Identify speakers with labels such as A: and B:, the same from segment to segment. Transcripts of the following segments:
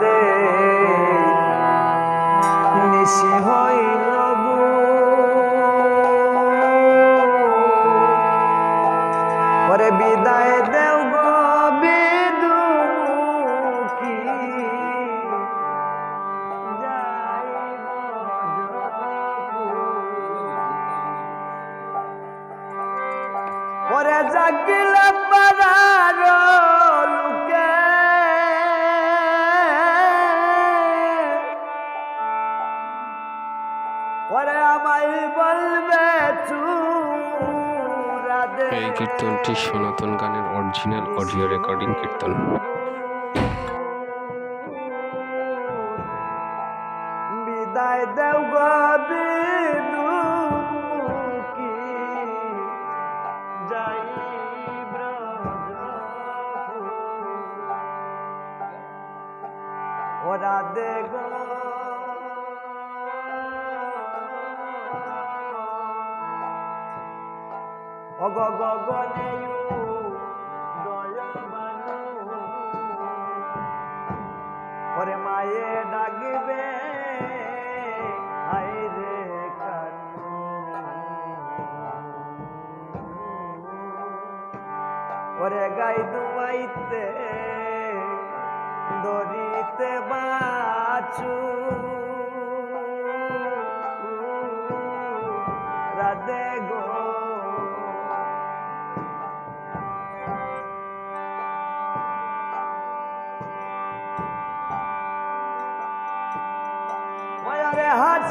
A: দে নিশি হইল ওরে বিদায় দেও গো বিদুমুখী যাইব ওরে জাগিলে পারার ওরে আমায় বলবে
B: এই কীর্তনটি সনাতন গানের অরিজিনাল অডিও রেকর্ডিং কীর্তন।
A: বিদায় দেও গো বিদুমুখী দে গো অগ গগনেয়ু দয়াবানু। ওরে মায়ে ডাকবে আই কানু ওরে গাই দুয়াইতে দরিতে বাছু।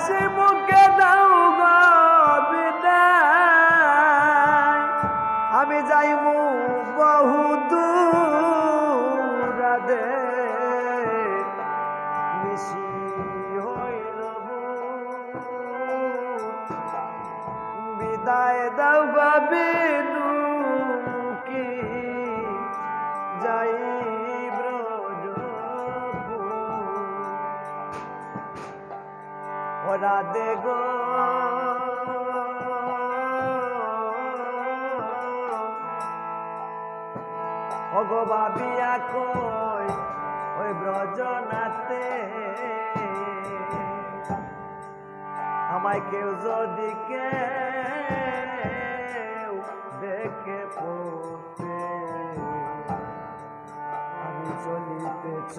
A: হাসি দাও বিদায়। আমি যাইমু বহু দূর দে নিশি হইল বিদায় দাও গো দে গো। ওগো বাবিয়া কই ওই ব্রজনাতে আমায় কেউ যদি কেউ দেখে পড়তে আমি চলিতেছ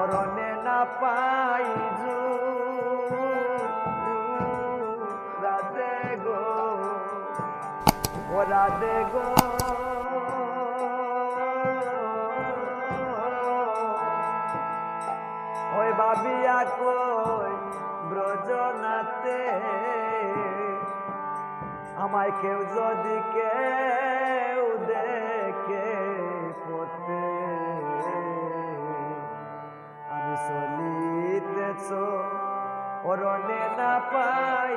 A: অরণে না পাই রাধে গো। ওই বাবিয়া কই ব্রজনাতে আমায় কেউ যদি কেউ দেখে পড়তে আমি চলিতেছ অরণে না পাই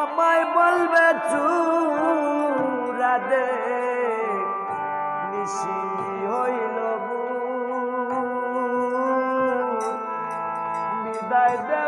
A: আমায় বলবে চুরা দে নিশি হইল বিদায় দে।